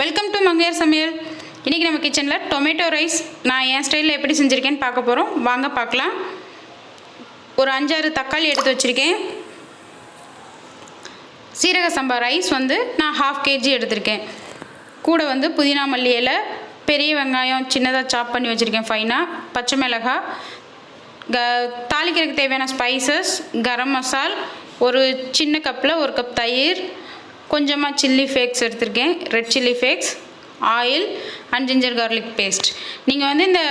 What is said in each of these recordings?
Welcome to மங்கையர் சமையல் இன்றைக்கி நம்ம கிச்சனில் டொமேட்டோ ரைஸ் நான் என் ஸ்டைலில் எப்படி செஞ்சுருக்கேன்னு பார்க்க போகிறோம் வாங்க பார்க்கலாம். ஒரு அஞ்சாறு தக்காளி எடுத்து வச்சுருக்கேன். சீரக சம்பா ரைஸ் வந்து நான் ஹாஃப் கேஜி எடுத்திருக்கேன். கூட வந்து புதினா மல்லி இலை பெரிய வெங்காயம் சின்னதாக சாப் பண்ணி வச்சுருக்கேன் ஃபைனாக பச்சை மிளகாய் க தாளிக்கிறதுக்கு தேவையான ஸ்பைசஸ் கரம் மசால் ஒரு சின்ன கப்பில் ஒரு கப் தயிர் கொஞ்சமாக சில்லி ஃபேக்ஸ் எடுத்திருக்கேன். Red chilli flakes oil and ginger garlic paste நீங்கள் வந்து இந்த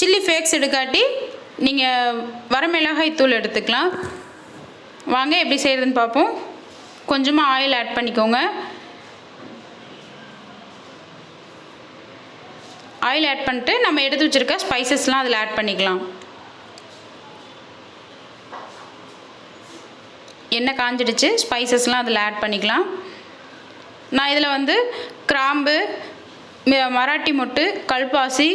சில்லி ஃபேக்ஸ் எடுக்காட்டி நீங்கள் வரமிளகாய் தூள் எடுத்துக்கலாம். வாங்க எப்படி செய்கிறதுன்னு பார்ப்போம். கொஞ்சமாக ஆயில் ஆட் பண்ணிக்கோங்க. ஆயில் ஆட் பண்ணிட்டு நம்ம எடுத்து வச்சுருக்க ஸ்பைசஸ்லாம் அதில் ஆட் பண்ணிக்கலாம். எண்ணெய் காஞ்சிடுச்சு ஸ்பைசஸ்லாம் அதில் ஆட் பண்ணிக்கலாம். நான் இதில் வந்து கிராம்பு மராட்டி மொட்டு கல்பாசி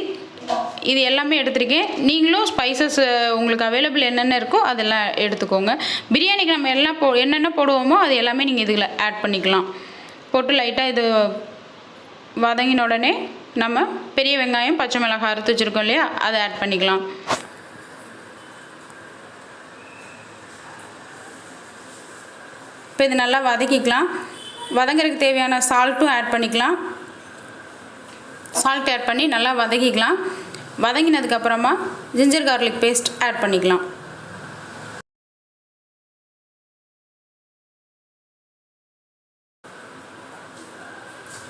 இது எல்லாமே எடுத்திருக்கேன். நீங்களும் ஸ்பைசஸ் உங்களுக்கு அவைலபிள் என்னென்ன இருக்கோ அதெல்லாம் எடுத்துக்கோங்க. பிரியாணிக்கு நம்ம எல்லாம் போ என்னென்ன போடுவோமோ அது எல்லாமே நீங்கள் இதில் ஆட் பண்ணிக்கலாம். போட்டு லைட்டாக இது வதங்கின உடனே நம்ம பெரிய வெங்காயம் பச்சை மிளகாய் அறுத்து வச்சுருக்கோம் இல்லையா? அதை ஆட் பண்ணிக்கலாம். இப்போ இது நல்லா வதக்கிக்கலாம். வதங்குறதுக்கு தேவையான சால்ட்டும் ஆட் பண்ணிக்கலாம். சால்ட் ஆட் பண்ணி நல்லா வதக்கிக்கலாம். வதங்கினதுக்கப்புறமா ஜிஞ்சர் கார்லிக் பேஸ்ட் ஆட் பண்ணிக்கலாம்.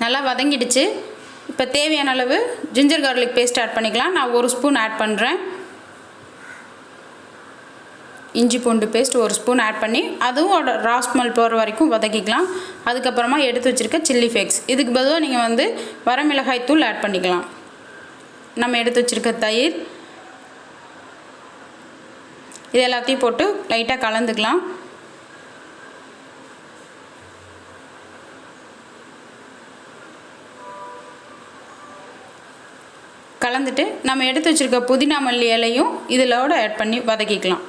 நல்லா வதங்கிடுச்சு. இப்போ தேவையான அளவு ஜிஞ்சர் கார்லிக் பேஸ்ட் ஆட் பண்ணிக்கலாம். நான் ஒரு ஸ்பூன் ஆட் பண்ணுறேன் இஞ்சி பூண்டு பேஸ்ட் ஒரு ஸ்பூன் ஆட் பண்ணி அதுவும் அதோட ரா ஸ்மெல் போகிற வரைக்கும் வதக்கிக்கலாம். அதுக்கப்புறமா எடுத்து வச்சுருக்க சில்லி ஃப்ளேக்ஸ் இதுக்கு பதிலாக நீங்கள் வந்து வரமிளகாய் தூள் ஆட் பண்ணிக்கலாம். நம்ம எடுத்து வச்சுருக்க தயிர் இது எல்லாத்தையும் போட்டு லைட்டாக கலந்துக்கலாம். கலந்துட்டு நம்ம எடுத்து வச்சுருக்க புதினா மல்லி இலையும் இதிலோட ஆட் பண்ணி வதக்கிக்கலாம்.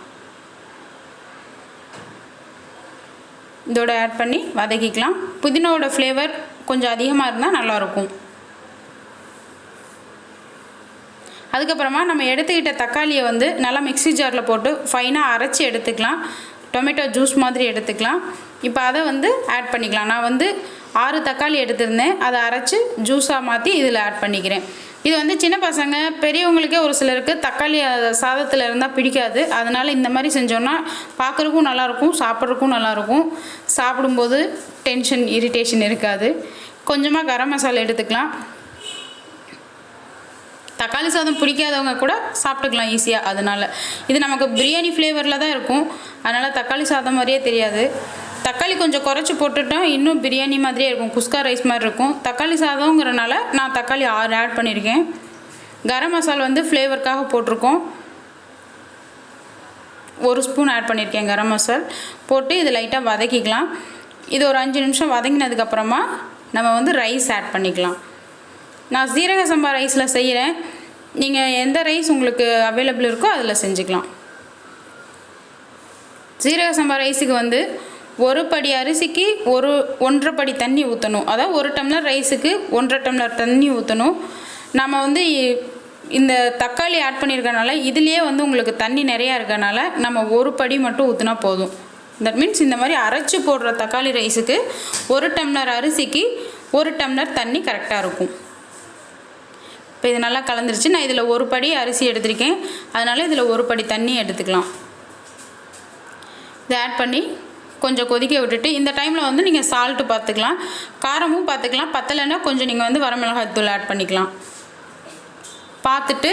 இதோட ஆட் பண்ணி வதக்கிக்கலாம். புதினாவோட ஃப்ளேவர் கொஞ்சம் அதிகமாக இருந்தால் நல்லாயிருக்கும். அதுக்கப்புறமா நம்ம எடுத்துக்கிட்ட தக்காளியை வந்து நல்லா மிக்ஸி ஜாரில் போட்டு ஃபைனாக அரைச்சி எடுத்துக்கலாம். டொமேட்டோ ஜூஸ் மாதிரி எடுத்துக்கலாம். இப்போ அதை வந்து ஆட் பண்ணிக்கலாம். நான் வந்து ஆறு தக்காளி எடுத்திருந்தேன். அதை அரைச்சி ஜூஸாக மாற்றி இதில் ஆட் பண்ணிக்கிறேன். இது வந்து சின்ன பசங்க பெரியவங்களுக்கே ஒரு சிலருக்கு தக்காளி சாதத்தில் இருந்தால் பிடிக்காது. அதனால் இந்த மாதிரி செஞ்சோன்னா பார்க்குறக்கும் நல்லாயிருக்கும் சாப்பிட்றதுக்கும் நல்லாயிருக்கும் சாப்பிடும்போது டென்ஷன் இரிட்டேஷன் இருக்காது. கொஞ்சமாக கரம் மசாலா எடுத்துக்கலாம். தக்காளி சாதம் பிடிக்காதவங்க கூட சாப்பிட்டுக்கலாம் ஈஸியாக அதனால். இது நமக்கு பிரியாணி ஃப்ளேவரில் தான் இருக்கும். அதனால் தக்காளி சாதம் மாதிரியே தெரியாது. தக்காளி கொஞ்சம் குறைச்சி போட்டுட்டோம் இன்னும் பிரியாணி மாதிரியே இருக்கும் குஸ்கா ரைஸ் மாதிரி இருக்கும். தக்காளி சாதங்கிறனால நான் தக்காளி ஆறு ஆட் பண்ணியிருக்கேன் கரம் மசாலா வந்து ஃப்ளேவருக்காக போட்டிருக்கோம். ஒரு ஸ்பூன் ஆட் பண்ணியிருக்கேன் கரம் மசால். போட்டு இது லைட்டாக வதக்கிக்கலாம். இது ஒரு அஞ்சு நிமிஷம் வதங்கினதுக்கப்புறமா நம்ம வந்து ரைஸ் ஆட் பண்ணிக்கலாம். நான் சீரக சம்பா ரைஸில் செய்கிறேன் நீங்கள் எந்த ரைஸ் உங்களுக்கு அவைலபிள் இருக்கோ அதில் செஞ்சுக்கலாம். சீரக சம்பா ரைஸுக்கு வந்து ஒரு படி அரிசிக்கு ஒரு ஒன்றரை படி தண்ணி ஊற்றணும் அதாவது ஒரு டம்ளர் ரைஸுக்கு ஒன்றரை டம்ளர் தண்ணி ஊற்றணும் நம்ம வந்து இந்த தக்காளி ஆட் பண்ணியிருக்கனால இதுலேயே வந்து உங்களுக்கு தண்ணி நிறையா இருக்கனால நம்ம ஒரு படி மட்டும் ஊற்றினா போதும். தட் மீன்ஸ் இந்த மாதிரி அரைச்சி போடுற தக்காளி ரைஸுக்கு ஒரு டம்ளர் அரிசிக்கு ஒரு டம்ளர் தண்ணி கரெக்டாக இருக்கும். இப்போ இது நல்லா கலந்துருச்சு. நான் இதில் ஒரு படி அரிசி எடுத்திருக்கேன். அதனால் இதில் ஒரு படி தண்ணி எடுத்துக்கலாம். இதை ஆட் பண்ணி கொஞ்சம் கொதிக்க விட்டுட்டு இந்த டைமில் வந்து நீங்கள் சால்ட்டு பார்த்துக்கலாம் காரமும் பார்த்துக்கலாம் பத்தலைன்னா கொஞ்சம் நீங்கள் வந்து வரமிளகாய் தூள் ஆட் பண்ணிக்கலாம். பார்த்துட்டு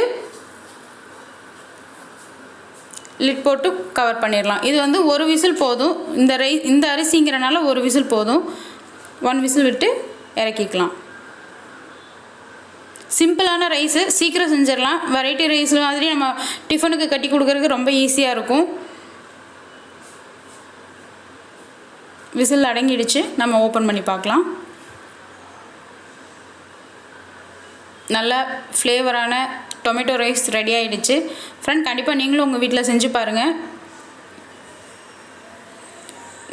லிட் போட்டு கவர் பண்ணிடலாம். இது வந்து ஒரு விசில் போதும். இந்த ரை இந்த அரிசிங்கிறனால ஒரு விசில் போதும். ஒன் விசில் விட்டு இறக்கிக்கலாம். சிம்பிளான ரைஸு சீக்கிரம் செஞ்சிடலாம். வெரைட்டி ரைஸ் மாதிரி நம்ம டிஃபனுக்கு கட்டி கொடுக்குறதுக்கு ரொம்ப ஈஸியாக இருக்கும். விசில் அடங்கிடுச்சு. நம்ம ஓப்பன் பண்ணி பார்க்கலாம். நல்ல ஃப்ளேவரான டொமேட்டோ ரைஸ் ரெடி ஆகிடுச்சு ஃப்ரெண்ட் கண்டிப்பாக நீங்களும் உங்கள் வீட்டில் செஞ்சு பாருங்கள்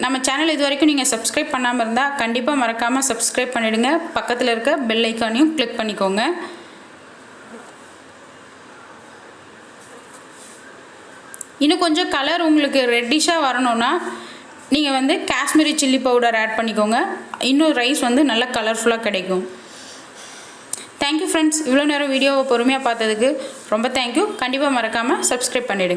நம்ம சேனல் இது வரைக்கும் நீங்கள் சப்ஸ்கிரைப் பண்ணாமல் இருந்தால் கண்டிப்பாக மறக்காமல் சப்ஸ்கிரைப் பண்ணிவிடுங்க பக்கத்தில் இருக்க பெல் ஐக்கானையும் கிளிக் பண்ணிக்கோங்க. இன்னும் கொஞ்சம் கலர் உங்களுக்கு ரெட்டிஷாக வரணும்னா நீங்கள் வந்து காஷ்மீரி சில்லி பவுடர் ஆட் பண்ணிக்கோங்க. இன்னும் ரைஸ் வந்து நல்லா கலர்ஃபுல்லாக கிடைக்கும். தேங்க்யூ ஃப்ரெண்ட்ஸ் இவ்வளோ நேரம் வீடியோவை பொறுமையாக பார்த்ததுக்கு ரொம்ப தேங்க்யூ கண்டிப்பாக மறக்காமல் சப்ஸ்கிரைப் பண்ணிவிடுங்க